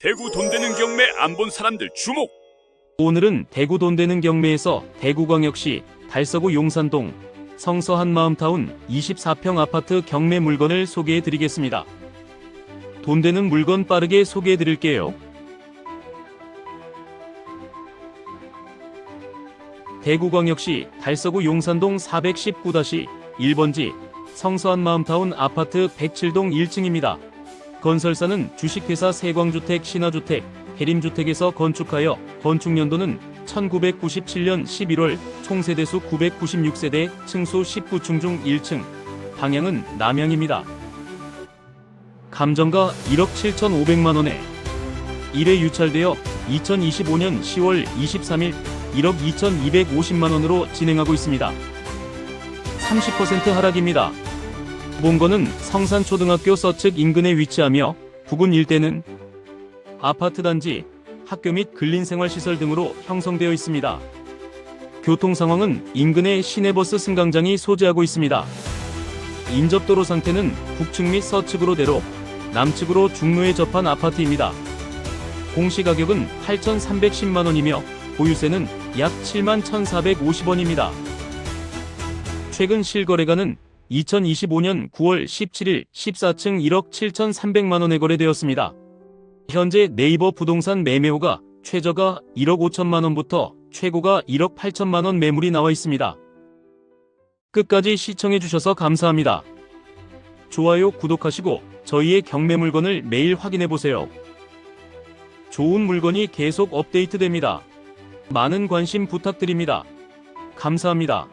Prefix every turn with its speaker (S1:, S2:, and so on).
S1: 대구 돈 되는 경매 안 본 사람들 주목!
S2: 오늘은 대구 돈 되는 경매에서 대구광역시 달서구 용산동 성서 한 마음타운 24평 아파트 경매 물건을 소개해 드리겠습니다. 돈 되는 물건 빠르게 소개해 드릴게요. 대구광역시 달서구 용산동 419-1번지 성서 한 마음타운 아파트 107동 1층입니다. 건설사는 주식회사 세광주택 신화주택 해림주택에서 건축하여 건축연도는 1997년 11월 총세대수 996세대 층수 19층 중 1층 방향은 남향입니다. 감정가 1억 7,500만원에 1회 유찰되어 2025년 10월 23일 1억 2,250만원으로 진행하고 있습니다. 30% 하락입니다. 본거는 성산초등학교 서측 인근에 위치하며 부근 일대는 아파트 단지, 학교 및 근린생활시설 등으로 형성되어 있습니다. 교통 상황은 인근의 시내버스 승강장이 소재하고 있습니다. 인접도로 상태는 북측 및 서측으로 대로, 남측으로 중로에 접한 아파트입니다. 공시가격은 8,310만원이며 보유세는 약 7만 1,450원입니다. 최근 실거래가는 2025년 9월 17일 14층 1억 7,300만원에 거래되었습니다. 현재 네이버 부동산 매매호가 최저가 1억 5천만원부터 최고가 1억 8천만원 매물이 나와 있습니다. 끝까지 시청해주셔서 감사합니다. 좋아요, 구독하시고 저희의 경매 물건을 매일 확인해보세요. 좋은 물건이 계속 업데이트됩니다. 많은 관심 부탁드립니다. 감사합니다.